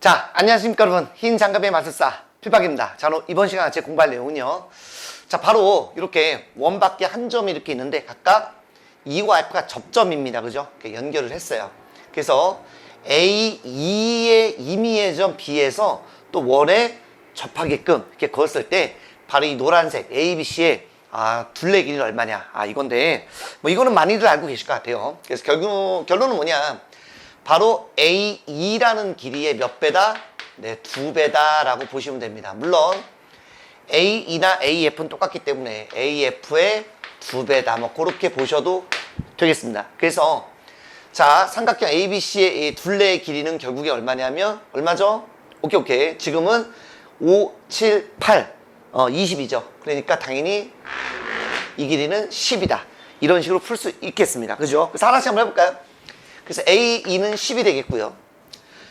자, 안녕하십니까 여러분. 흰 장갑의 마술사 필박입니다. 자, 이번 시간 제 공부할 내용은요. 자, 바로 이렇게 원밖에 한 점이 이렇게 있는데 각각 E와 F가 접점입니다. 그죠? 연결을 했어요. 그래서 A, E의 임의의 점 B에서 또 원에 접하게끔 이렇게 그었을 때 바로 이 노란색 A, B, C의 아, 둘레 길이는 얼마냐. 아, 이건데 뭐 이거는 많이들 알고 계실 것 같아요. 그래서 결국 결론은 뭐냐? 바로 AE라는 길이의 몇 배다? 네, 두 배다라고 보시면 됩니다. 물론 AE나 AF는 똑같기 때문에 AF의 두 배다. 뭐 그렇게 보셔도 되겠습니다. 그래서 자 삼각형 ABC의 이 둘레의 길이는 결국에 얼마냐면 얼마죠? 오케이 오케이. 지금은 5, 7, 8, 어 20이죠. 그러니까 당연히 이 길이는 10이다. 이런 식으로 풀 수 있겠습니다. 그죠? 그래서 하나씩 한번 해볼까요? 그래서 A2는 10이 되겠고요.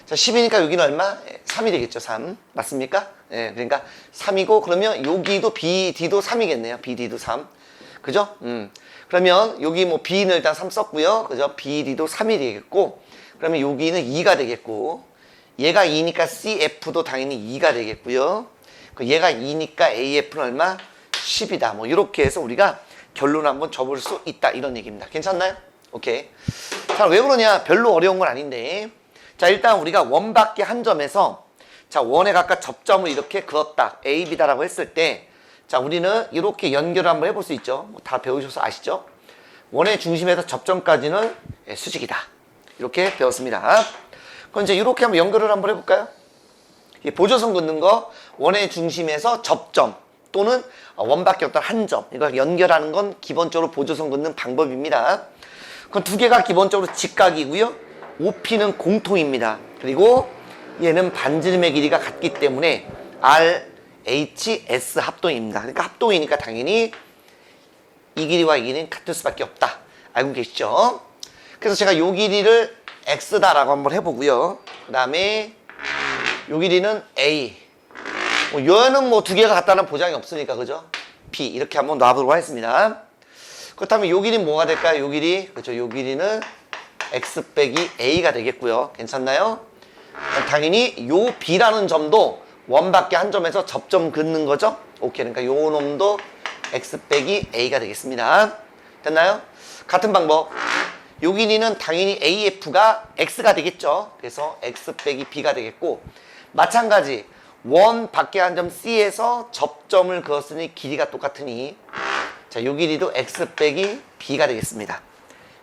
자, 10이니까 여기는 얼마? 3이 되겠죠, 3. 맞습니까? 예, 그러니까 3이고, 그러면 여기도 BD도 3이겠네요. BD도 3. 그죠? 음. 그러면 여기 뭐 B는 일단 3 썼고요. 그죠? BD도 3이 되겠고, 그러면 여기는 2가 되겠고, 얘가 2니까 CF도 당연히 2가 되겠고요. 그 얘가 2니까 AF는 얼마? 10이다. 뭐 이렇게 해서 우리가 결론 한번 접을 수 있다. 이런 얘기입니다. 괜찮나요? 오케이. 자, 왜 그러냐? 별로 어려운 건 아닌데. 자, 일단 우리가 원 밖에 한 점에서 자, 원에 각각 접점을 이렇게 그었다. A, B다라고 했을 때 자, 우리는 이렇게 연결을 한번 해볼 수 있죠. 뭐다 배우셔서 아시죠? 원의 중심에서 접점까지는 예, 수직이다. 이렇게 배웠습니다. 그럼 이제 이렇게 한번 연결을 한번 해볼까요? 이 보조선 긋는 거 원의 중심에서 접점 또는 원밖에 없던 한 점 이걸 연결하는 건 기본적으로 보조선 긋는 방법입니다. 그럼 두 개가 기본적으로 직각이고요. OP는 공통입니다. 그리고 얘는 반지름의 길이가 같기 때문에 RHS 합동입니다. 그러니까 합동이니까 당연히 이 길이와 이 길이는 같을 수밖에 없다. 알고 계시죠? 그래서 제가 이 길이를 X다라고 한번 해보고요. 그 다음에 요 길이는 A. 뭐 얘는 뭐 두 개가 같다는 보장이 없으니까 그죠? B 이렇게 한번 놔보도록 하겠습니다. 그렇다면 요 길이 뭐가 될까요? 요 길이 그죠? 요 길이는 X 빼기 A가 되겠고요. 괜찮나요? 당연히 요 B라는 점도 원밖에 한 점에서 접점 긋는 거죠? 오케이. 그러니까 요 놈도 X 빼기 A가 되겠습니다. 됐나요? 같은 방법. 요 길이는 당연히 AF가 X가 되겠죠. 그래서 X 빼기 B가 되겠고 마찬가지 원 밖에 한 점 C에서 접점을 그었으니 길이가 똑같으니 자, 요 길이도 X 빼기 B가 되겠습니다.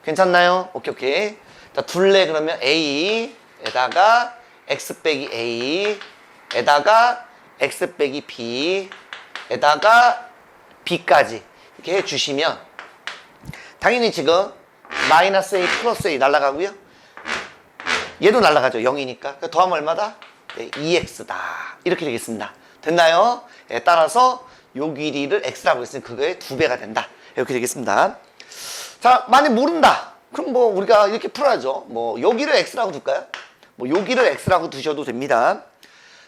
괜찮나요? 오케이, 오케이. 자, 둘레 그러면 A에다가 X 빼기 A에다가 X 빼기 B에다가 B까지 이렇게 해주시면 당연히 지금 마이너스 A 플러스 A 날라가고요. 얘도 날라가죠. 0이니까. 더하면 얼마다? 네, 2x다. 이렇게 되겠습니다. 됐나요? 예, 따라서 요 길이를 x라고 했으니 그거의 두 배가 된다. 이렇게 되겠습니다. 자, 만약 모른다. 그럼 뭐 우리가 이렇게 풀어야죠. 뭐 여기를 x라고 둘까요? 뭐 여기를 x라고 두셔도 됩니다.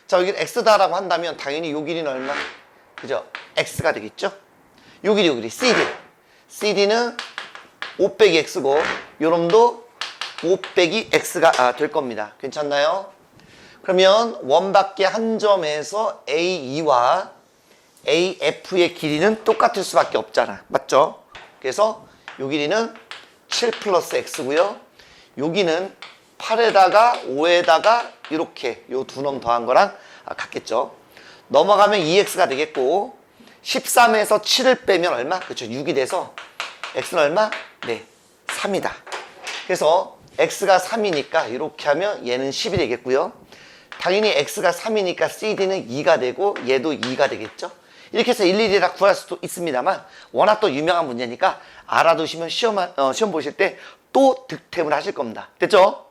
자, 여기를 x다라고 한다면 당연히 요 길이는 얼마? 그죠? x가 되겠죠? 요 길이 요 길이 cd. cd는 5 빼기 x고 요놈도 5 빼기 x가 아, 될 겁니다. 괜찮나요? 그러면 원 밖에 한 점에서 AE와 AF의 길이는 똑같을 수밖에 없잖아. 맞죠? 그래서 요 길이는 7 플러스 x고요. 여기는 8에다가 5에다가 이렇게 요 두 놈 더한 거랑 아, 같겠죠. 넘어가면 2x가 되겠고 13에서 7을 빼면 얼마? 그렇죠. 6이 돼서 x는 얼마? 네, 3이다. 그래서 x가 3이니까 이렇게 하면 얘는 10이 되겠고요. 당연히 x가 3이니까 cd는 2가 되고 얘도 2가 되겠죠. 이렇게 해서 일일이 다 구할 수도 있습니다만 워낙 또 유명한 문제니까 알아두시면 시험, 어, 시험 보실 때 또 득템을 하실 겁니다. 됐죠?